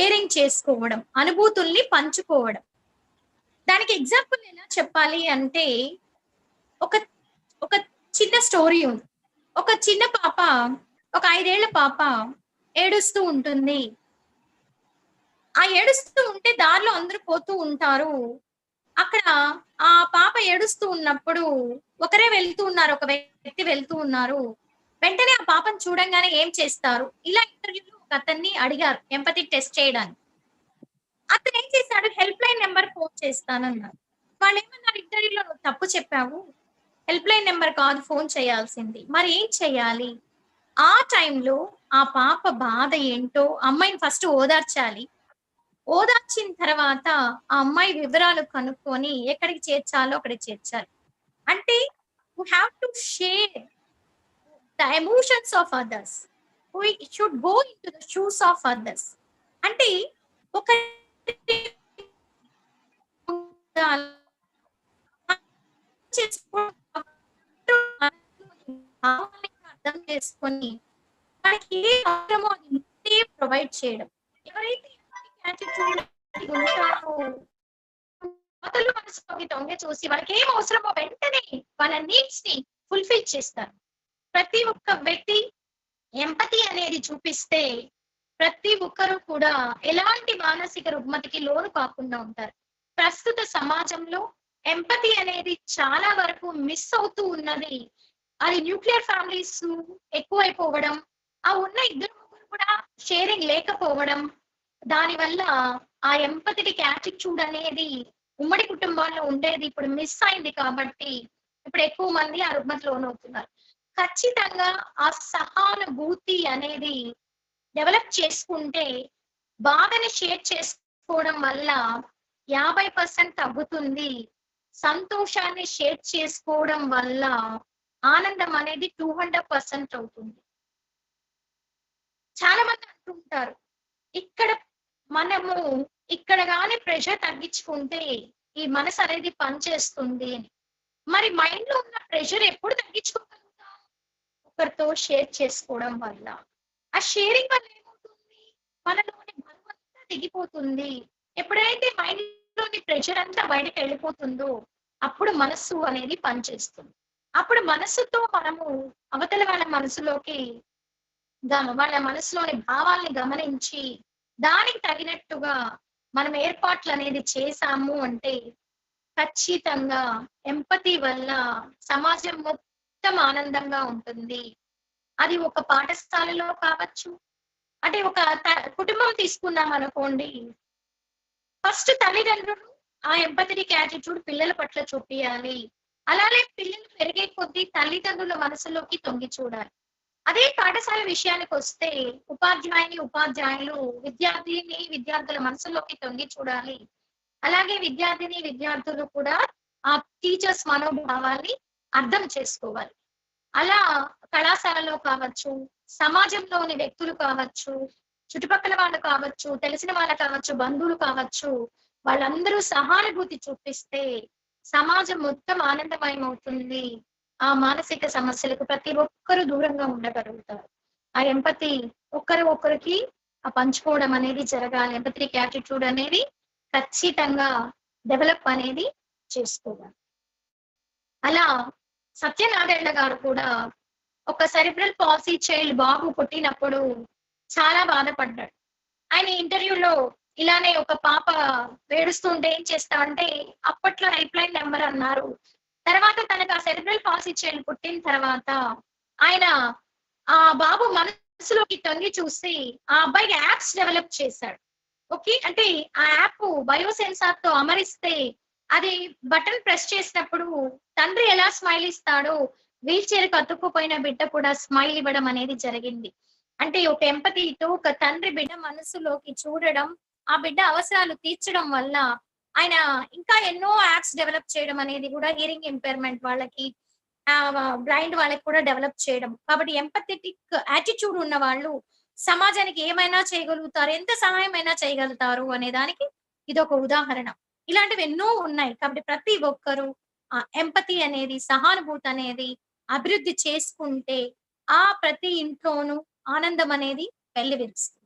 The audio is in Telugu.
షేరింగ్ చేసుకోవడం అనుభూతుల్ని పంచుకోవడం. దానికి ఎగ్జాంపుల్ ఎలా చెప్పాలి అంటే ఒక ఒక చిన్న స్టోరీ ఉంది. ఒక చిన్న పాప ఒక ఐదేళ్ళ పాప ఏడుస్తూ ఉంటుంది. ఆ ఏడుస్తూ ఉంటే దారిలో అందరూ పోతూ ఉంటారు. అక్కడ ఆ పాప ఏడుస్తూ ఉన్నప్పుడు ఒకరే వెళ్తూ ఉన్నారు ఒక వ్యక్తి వెళ్తూ ఉన్నారు. వెంటనే ఆ పాపను చూడంగానే ఏం చేస్తారు? ఇలా ఇంటర్వ్యూలో ఒక అతన్ని అడిగారు ఎంపతి టెస్ట్ చేయడానికి. అతను ఏం చేశాడు? హెల్ప్ లైన్ నెంబర్ ఫోన్ చేస్తానన్నారు వాళ్ళు ఏమన్నారు? ఇంటర్వ్యూలో నువ్వు తప్పు చెప్పావు. హెల్ప్ లైన్ నెంబర్ కాదు ఫోన్ చేయాల్సింది. మరి ఏం చేయాలి? ఆ టైంలో ఆ పాప బాధ ఏంటో అమ్మాయిని ఫస్ట్ ఓదార్చాలి. ఓదార్చిన తర్వాత ఆ అమ్మాయి వివరాలు కనుక్కొని ఎక్కడికి చేర్చాలో అక్కడికి చేర్చాలి. అంటే you have to share the emotions of others we should go into the shoes of others అంటే ఒక అర్థం చేసుకొని మనకి ఏ అవసరమో అది ముందే ప్రొవైడ్ చేయడం. ఎవరైతే ఉంటారో మనసులోకి చూసి వాళ్ళకి ఏం అవసరమో వెంటనే వాళ్ళ నీడ్స్ని ఫుల్ఫిల్ చేస్తారు. ప్రతి ఒక్క వ్యక్తి ఎంపతి అనేది చూపిస్తే ప్రతి ఒక్కరూ కూడా ఎలాంటి మానసిక రుగ్మతికి లోను కాకుండా ఉంటారు. ప్రస్తుత సమాజంలో ఎంపతి అనేది చాలా వరకు మిస్ అవుతూ ఉన్నది. అది న్యూక్లియర్ ఫ్యామిలీస్ ఎక్కువైపోవడం ఆ ఉన్న ఇద్దరు ముగ్గురు కూడా షేరింగ్ లేకపోవడం దానివల్ల ఆ ఎంపతికి యాటిట్యూడ్ అనేది ఉమ్మడి కుటుంబాల్లో ఉండేది ఇప్పుడు మిస్ అయింది కాబట్టి ఇప్పుడు ఎక్కువ మంది ఆ రుగ్మతి లోనవుతున్నారు. ఖచ్చితంగా ఆ సహానుభూతి అనేది డెవలప్ చేసుకుంటే బాధని షేర్ చేసుకోవడం వల్ల యాభై పర్సెంట్ తగ్గుతుంది. సంతోషాన్ని షేర్ చేసుకోవడం వల్ల ఆనందం అనేది టూ హండ్రెడ్ పర్సెంట్ అవుతుంది. చాలా మంది అంటుంటారు ఇక్కడ మనము ఇక్కడ కానీ ప్రెషర్ తగ్గించుకుంటే ఈ మనసు అనేది పనిచేస్తుంది అని. మరి మైండ్లో ఉన్న ప్రెషర్ ఎప్పుడు తగ్గించుకోగలం? ఒకరితో షేర్ చేసుకోవడం వల్ల. ఆ షేరింగ్ వల్ల ఏమవుతుంది? మనలోని అంతా దిగిపోతుంది ఎప్పుడైతే మైండ్లోని ప్రెషర్ అంతా బయటకు వెళ్ళిపోతుందో అప్పుడు మనస్సు అనేది పనిచేస్తుంది. అప్పుడు మనస్సుతో మనము అవతల వాళ్ళ మనసులోకి వాళ్ళ మనసులోని భావాల్ని గమనించి దానికి తగినట్టుగా మనం ఏర్పాట్లు అనేది చేశాము అంటే ఖచ్చితంగా ఎంపతి వల్ల సమాజం మొత్తం ఆనందంగా ఉంటుంది. అది ఒక పాఠశాలలో కావచ్చు. అంటే ఒక కుటుంబం తీసుకుందాం అనుకోండి. ఫస్ట్ తల్లిదండ్రులు ఆ ఎంపతికి యాటిట్యూడ్ పిల్లల పట్ల చూపియాలి. అలానే పిల్లలు పెరిగే కొద్దీ తల్లిదండ్రుల మనసులోకి తొంగి చూడాలి. అదే పాఠశాల విషయానికి వస్తే ఉపాధ్యాయుని ఉపాధ్యాయులు విద్యార్థిని విద్యార్థుల మనసులోకి తొంగి చూడాలి. అలాగే విద్యార్థిని విద్యార్థులు కూడా ఆ టీచర్స్ మనోభావాన్ని అర్థం చేసుకోవాలి. అలా కళాశాలలో కావచ్చు సమాజంలోని వ్యక్తులు కావచ్చు చుట్టుపక్కల వాళ్ళు కావచ్చు తెలిసిన వాళ్ళు కావచ్చు బంధువులు కావచ్చు వాళ్ళందరూ సహానుభూతి చూపిస్తే సమాజం మొత్తం ఆనందమయమవుతుంది. ఆ మానసిక సమస్యలకు ప్రతి ఒక్కరు దూరంగా ఉండగలుగుతారు. ఆ ఎంపతి ఒక్కరు ఒకరికి ఆ పంచుకోవడం అనేది జరగాలి. ఎంపతిక్ యాటిట్యూడ్ అనేది ఖచ్చితంగా డెవలప్ అనేది చేసుకోవాలి. అలా సత్యనారాయణ గారు కూడా ఒక సెరిబ్రల్ పాలసీ చైల్డ్ బాబు పుట్టినప్పుడు చాలా బాధపడ్డాడు. ఆయన ఇంటర్వ్యూలో ఇలానే ఒక పాప వేడుస్తుంటే ఏం చేస్తామంటే అప్పట్లో హెల్ప్ లైన్ నెంబర్ అన్నారు. తర్వాత తనకు ఆ సెరిబ్రల్ పాలసీ చైల్డ్ పుట్టిన తర్వాత ఆయన ఆ బాబు మనసులోకి తొంగి చూసి ఆ అబ్బాయికి యాప్స్ డెవలప్ చేశాడు. ఓకే? అంటే ఆ యాప్ బయోసెన్సార్తో అమరిస్తే అది బటన్ ప్రెస్ చేసినప్పుడు తండ్రి ఎలా స్మైల్ ఇస్తాడో వీల్ చైర్కు అతుక్కుపోయిన బిడ్డ కూడా స్మైల్ ఇవ్వడం అనేది జరిగింది. అంటే ఒక ఎంపతితో ఒక తండ్రి బిడ్డ మనసులోకి చూడడం ఆ బిడ్డ అవసరాలు తీర్చడం వల్ల ఆయన ఇంకా ఎన్నో యాప్స్ డెవలప్ చేయడం అనేది కూడా హియరింగ్ ఇంపైర్మెంట్ వాళ్ళకి బ్లైండ్ వాళ్ళకి కూడా డెవలప్ చేయడం. కాబట్టి ఎంపథెటిక్ యాటిట్యూడ్ ఉన్న వాళ్ళు సమాజానికి ఏమైనా చేయగలుగుతారు ఎంత సహాయం అయినా చేయగలుగుతారు అనే దానికి ఇది ఒక ఉదాహరణ. ఇలాంటివి ఎన్నో ఉన్నాయి. కాబట్టి ప్రతి ఒక్కరూ ఆ ఎంపతి అనేది సహానుభూతి అనేది అభివృద్ధి చేసుకుంటే ఆ ప్రతి ఇంట్లోనూ ఆనందం అనేది వెల్లివిరుస్తుంది